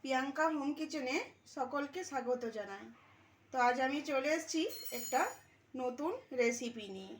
Priyanka home কিচেনে সকলকে স্বাগত জানাই। তো আজ আমি চলে এসেছি একটা নতুন রেসিপি নিয়ে।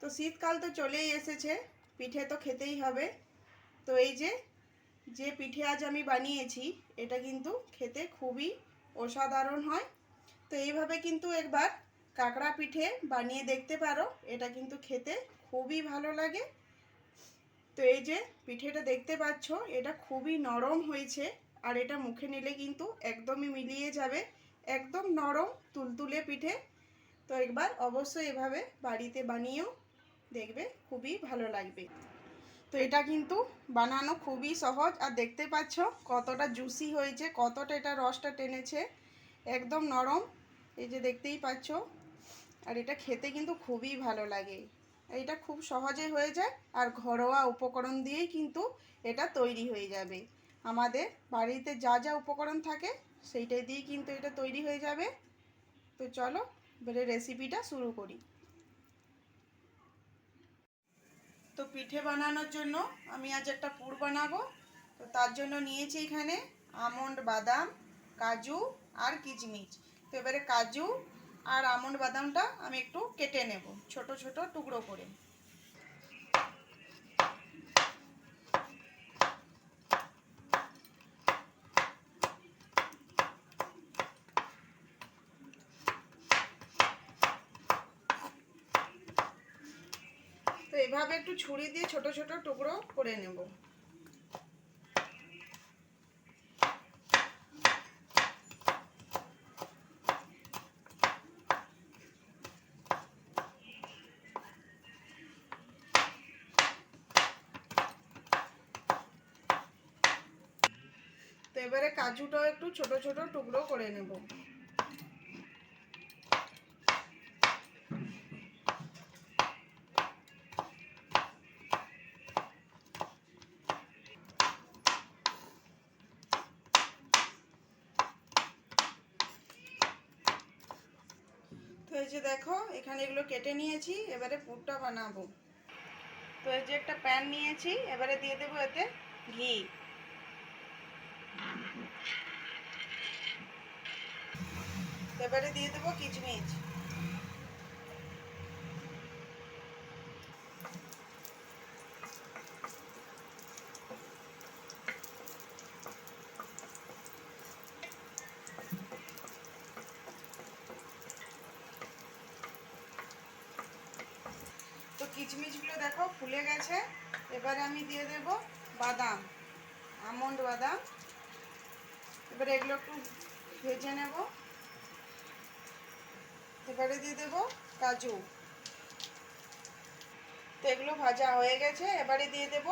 তো শীতকাল তো চলেই এসেছে, পিঠে তো খেতেই হবে। তো এই যে যে পিঠে আজ আমি বানিয়েছি, এটা কিন্তু খেতে খুবই অসাধারণ হয়। তো এইভাবে কিন্তু একবার কাঁকড়া পিঠে বানিয়ে দেখতে পারো, এটা কিন্তু খেতে খুবই ভালো লাগে। তো এই যে পিঠেটা দেখতে পাচ্ছ, এটা খুবই নরম হয়েছে আর এটা মুখে নিলে কিন্তু একদমই মিলিয়ে যাবে, একদম নরম তুলতুলে পিঠে। তো একবার অবশ্যই এভাবে বাড়িতে বানিয়েও দেখবে, খুবই ভালো লাগবে। তো এটা কিন্তু বানানো খুবই সহজ আর দেখতে পাচ্ছ কতটা জুসি হয়েছে, কতটা এটা রসটা টেনেছে, একদম নরম। এই যে দেখতেই পাচ্ছ। আর এটা খেতে কিন্তু খুবই ভালো লাগে। এটা খুব সহজে হয়ে যায় আর ঘরোয়া উপকরণ দিয়েই কিন্তু এটা তৈরি হয়ে যাবে। আমাদের বাড়িতে যা যা উপকরণ থাকে সেইটাই দিয়েই কিন্তু এটা তৈরি হয়ে যাবে। তো চলো এবারে রেসিপিটা শুরু করি। তো পিঠে বানানোর জন্য আমি আজ একটা পুর বানাবো। তো তার জন্য নিয়েছি এখানে আমন্ড, বাদাম, কাজু আর কিচমিচ তো এবারে কাজু আর আমন্ড বাদামটা আমি একটু কেটে নেব, ছোট ছোট টুকরো করে। তো এভাবে একটু ছুরি দিয়ে ছোট ছোট টুকরো করে নেব। এবারে কাজুটাও একটু ছোট ছোট টুকরো করে নেব। তো এই যে দেখো, এখানে এগুলো কেটে নিয়েছি, এবারে পুরটা বানাবো। তো এই যে একটা প্যান নিয়েছি, এবারে দিয়ে দেবো এতে ঘি। এবারে দিয়ে দেবো কিচমিচ। তো কিচমিচগুলো দেখো ফুলে গেছে। এবারে আমি দিয়ে দেব বাদাম, আমন্ড বাদাম। এবারে এগুলো একটু ভেজে নেব। এবারে দিয়ে দেব কাজু। তো এগুলো ভাজা হয়ে গেছে, এবারে দিয়ে দেব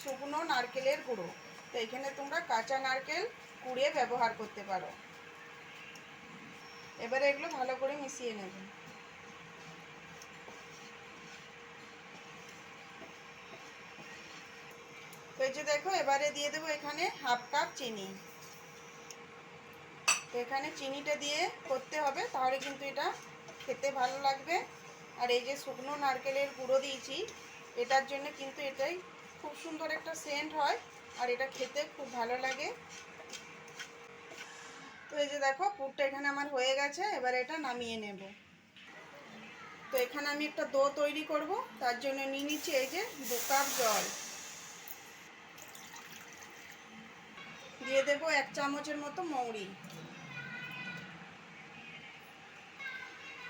শুকনো নারকেলের গুঁড়ো। তো এখানে তোমরা কাঁচা নারকেল কুড়িয়ে ব্যবহার করতে পারো। এবারে এগুলো ভালো করে মিশিয়ে নেবে। তো যে দেখো, এবারে দিয়ে দেবো এখানে হাফ কাপ চিনি। তো এখানে চিনিটা দিয়ে করতে হবে, তাহলে কিন্তু এটা খেতে ভালো লাগবে। আর এই যে শুকনো নারকেলের গুঁড়ো দিয়েছি, এটার জন্য কিন্তু এটাই খুব সুন্দর একটা সেন্ট হয় আর এটা খেতে খুব ভালো লাগে। তো এই যে দেখো, পুরটা এখানে আমার হয়ে গেছে, এবার এটা নামিয়ে নেব। তো এখানে আমি একটা দো তৈরি করব, তার জন্য নিয়ে নিচ্ছি এই যে দু কাপ জল। দিয়ে দেবো এক চামচের মতো মৌরি।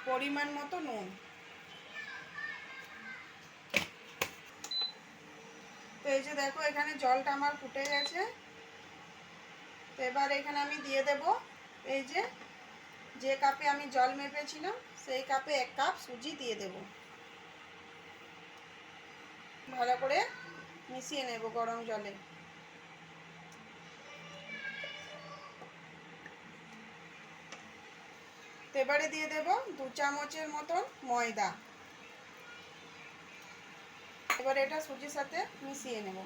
পরিমাণ মতো নুন। তো এই যে দেখো, এখানে জলটা আমার ফুটে গেছে। তো এবার এখানে আমি দিয়ে দেব এই যে যে কাপে আমি জল মেপেছিলাম, সেই কাপে এক কাপ সুজি দিয়ে দেব। ভালো করে মিশিয়ে নেব গরম জলে। তো এবারে দিয়ে দেব দু চামচের মতন ময়দা। এবার এটা সুজির সাথে মিশিয়ে নেব।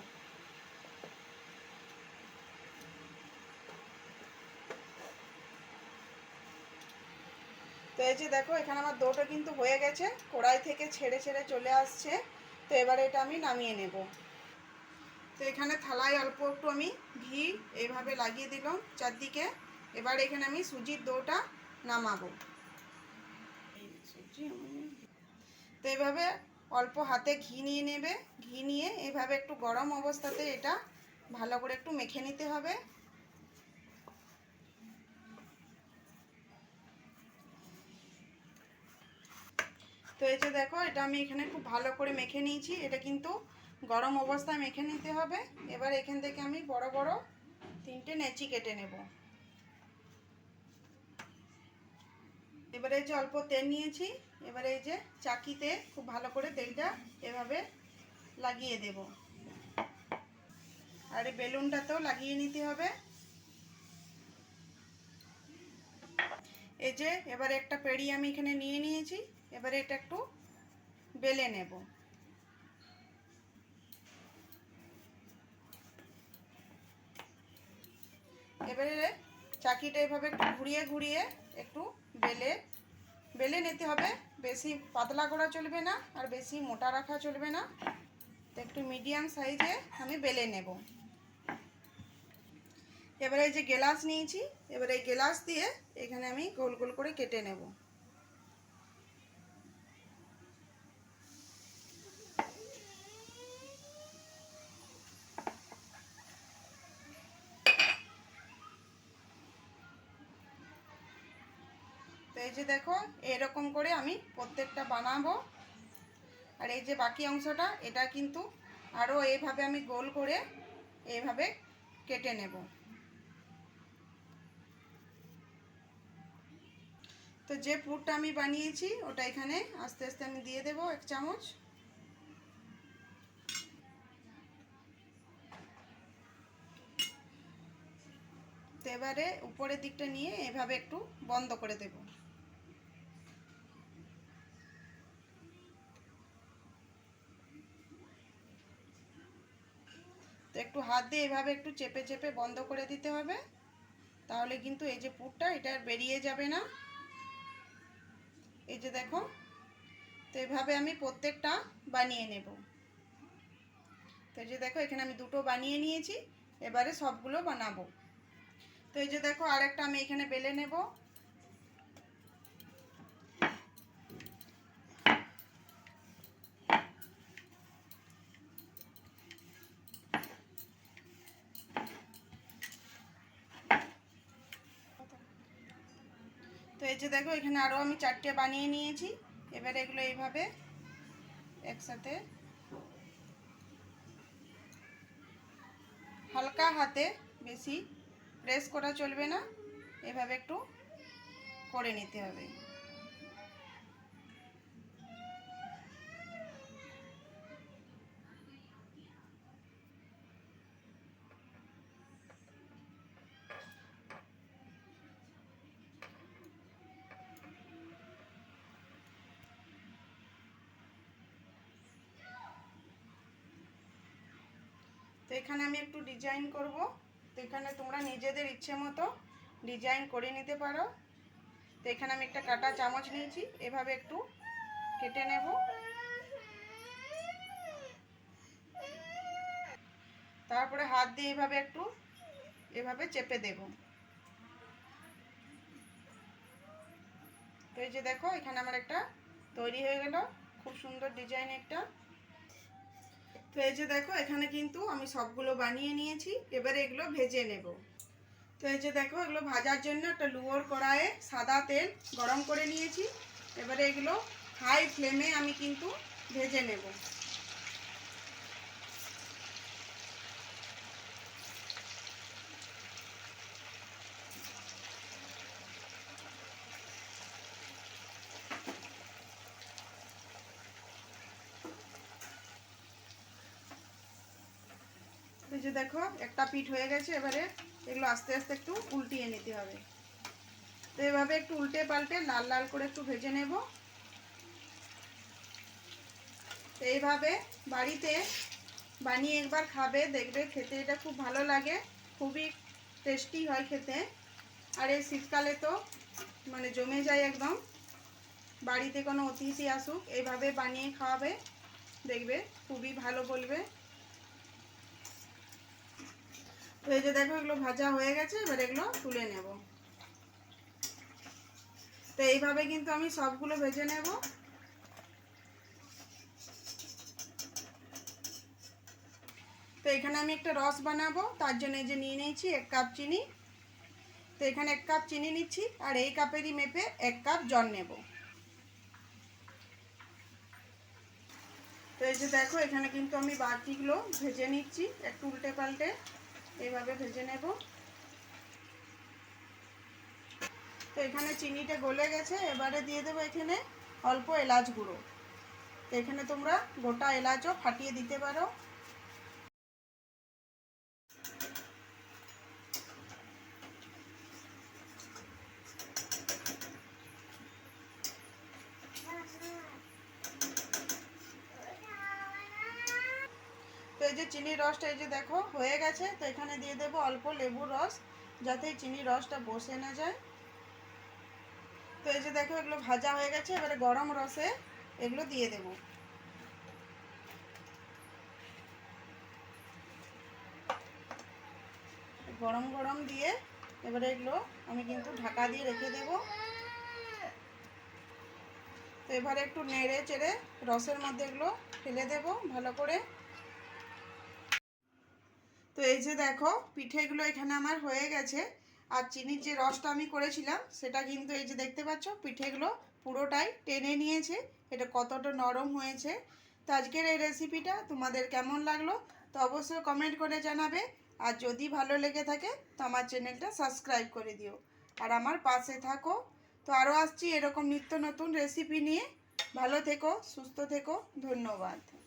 তো এই যে দেখো, এখানে আমার দোটা কিন্তু হয়ে গেছে, কড়াই থেকে ছেড়ে ছেড়ে চলে আসছে। তো এবারে এটা আমি নামিয়ে নেব। তো এখানে থালায় অল্প একটু আমি ঘি এইভাবে লাগিয়ে দিলাম চারদিকে। এবার এখানে আমি সুজির ডোটা নামাবো। তো এইভাবে অল্প হাতে ঘি নিয়ে নেবে। ঘি নিয়ে এভাবে একটু গরম অবস্থাতে এটা ভালো করে একটু মেখে নিতে হবে। তো এই যে দেখো, এটা আমি এখানে খুব ভালো করে মেখে নিয়েছি। এটা কিন্তু গরম অবস্থায় মেখে নিতে হবে। এবার এখান থেকে আমি বড় বড় তিনটে নেচি কেটে নেব। এবারে যে অল্প তেল নিয়েছি, এবারে এই যে চাকিতে খুব ভালো করে তেলটা এভাবে লাগিয়ে দেব। আর এই বেলুনটাতেও লাগিয়ে নিতে হবে। এই যে এবারে একটা পেড়ি আমি এখানে নিয়ে নিয়েছি, এবারে এটা একটু বেলে নেব। এবারে চাকিটা এভাবে একটু ঘুরিয়ে ঘুরিয়ে একটু বেলে বেলে নিতে হবে। বেশি পাতলা করা চলবে না, আর বেশি মোটা রাখা চলবে না। তো একটু মিডিয়াম সাইজে আমি বেলে নেব। এবারে এই যে গেলাস নিয়েছি, এবারে এই গেলাস দিয়ে এখানে আমি গোল গোল করে কেটে নেব। এই যে দেখো, এরকম করে আমি প্রত্যেকটা বানাবো। আর এই যে বাকি অংশটা, এটা কিন্তু আরও এইভাবে আমি গোল করে এইভাবে কেটে নেব। তো যে পুরটা আমি বানিয়েছি, ওটা এখানে আস্তে আস্তে আমি দিয়ে দেব এক চামচ। তো এবারে উপরের দিকটা নিয়ে এভাবে একটু বন্ধ করে দেব। হাত দিয়ে এভাবে একটু চেপে চেপে বন্ধ করে দিতে হবে। তাহলে কিন্তু এই যে পুরটা, এটা বেরিয়ে যাবে না। এই যে দেখো, তো এভাবে আমি প্রত্যেকটা বানিয়ে নেব। তো এই যে দেখো, এখানে আমি দুটো বানিয়ে নিয়েছি, এবারে সবগুলো বানাবো। তো এই যে দেখো, আরেকটা আমি এখানে বেলে নেব। এই দেখো, এখানে আরও আমি চারটে বানিয়ে নিয়েছি। এবারে এগুলো এইভাবে একসাথে হালকা হাতে বেশি প্রেস করা চলবে না। এভাবে একটু করে নিতে হবে। তো এখানে আমি একটু ডিজাইন করব। তো এখানে তোমরা নিজেদের ইচ্ছে মতো ডিজাইন করে নিতে পারো। তো এখানে আমি একটা কাটা চামচ নিয়েছি, এভাবে একটু কেটে নেব। তারপরে হাত দিয়ে এভাবে একটু, এভাবে চেপে দেব। তো এই যে দেখো, এখানে আমার একটা তৈরি হয়ে গেল। খুব সুন্দর ডিজাইন একটা। যে দেখো, এখানে কিন্তু আমি সবগুলো বানিয়ে নিয়েছি। এবারে এগুলো ভেজে নেব। তো এই যে দেখো, এগুলো ভাজার জন্য একটা লুয়োর কড়াইয়ে সাদা তেল গরম করে নিয়েছি। এবারে এগুলো হাই ফ্লেমে আমি কিন্তু ভেজে নেব। এই যে দেখো, একটা পিঠ হয়ে গেছে, এবারে এগুলো আস্তে আস্তে একটু উল্টিয়ে নিতে হবে। তো এভাবে একটু উল্টে পাল্টে লাল লাল করে একটু ভেজে নেব। এইভাবে বাড়িতে বানিয়ে একবার খাবে, দেখবে খেতে এটা খুব ভালো লাগে, খুবই টেস্টি হয় খেতে। আর এই শীতকালে তো মানে জমে যায় একদম। বাড়িতে কোনো অতিথি আসুক, এইভাবে বানিয়ে খাওয়াবে, দেখবে খুবই ভালো বলবে। তো এই যে দেখো, এগুলো ভাজা হয়ে গেছে, এবার এগুলো তুলে নেব। তো এইভাবে কিন্তু আমি সবগুলো ভেজে নেব। তো এখানে আমি একটা রস বানাবো, তার জন্য এই যে নিয়ে নিয়েছি এক কাপ চিনি। তো এখানে এক কাপ চিনি নিচ্ছি, আর এই কাপেরই মেপে এক কাপ জল নেব। তো এই যে দেখো, এখানে কিন্তু আমি বাটিগুলো ভেজে নিচ্ছি, একটু উল্টে পাল্টে। এইভাবে ভেজে নেব। তো এখানে চিনিটা গলে গেছে, এবারে দিয়ে দেবো এখানে অল্প এলাচ গুঁড়ো। তো এখানে তোমরা গোটা এলাচও ফাটিয়ে দিতে পারো। যে চিনির রসটা এই যে দেখো, হয়ে গেছে, তো এখানে দিয়ে দেবো অল্প লেবুর রস, যাতে চিনির রসটা বসে না যায়। তো এই যে দেখো, এগুলো ভাজা হয়ে গেছে, এবারে গরম রসে এগুলো দিয়ে দেব। গরম গরম দিয়ে এবারে এগুলো আমি কিন্তু ঢাকা দিয়ে রেখে দেব। তো এবারে একটু নেড়ে চেড়ে রসের মধ্যে এগুলো ফেলে দেব ভালো করে। তো এই যে দেখো, পিঠেগুলো এখানে আমার হয়ে গেছে। আর চিনির যে রসটা আমি করেছিলাম, সেটা কিন্তু এই যে দেখতে পাচ্ছ, পিঠেগুলো পুরোটাই টেনে নিয়েছে। এটা কতটা নরম হয়েছে। তো আজকের এই রেসিপিটা তোমাদের কেমন লাগল, তো অবশ্যই কমেন্ট করে জানাবে। আর যদি ভালো লেগে থাকে, তো আমার চ্যানেলটা সাবস্ক্রাইব করে দিও। আর আমার পাশে থাকো। তো আরও আসছি এরকম নিত্য নতুন রেসিপি নিয়ে। ভালো থেকো, সুস্থ থেকো, ধন্যবাদ।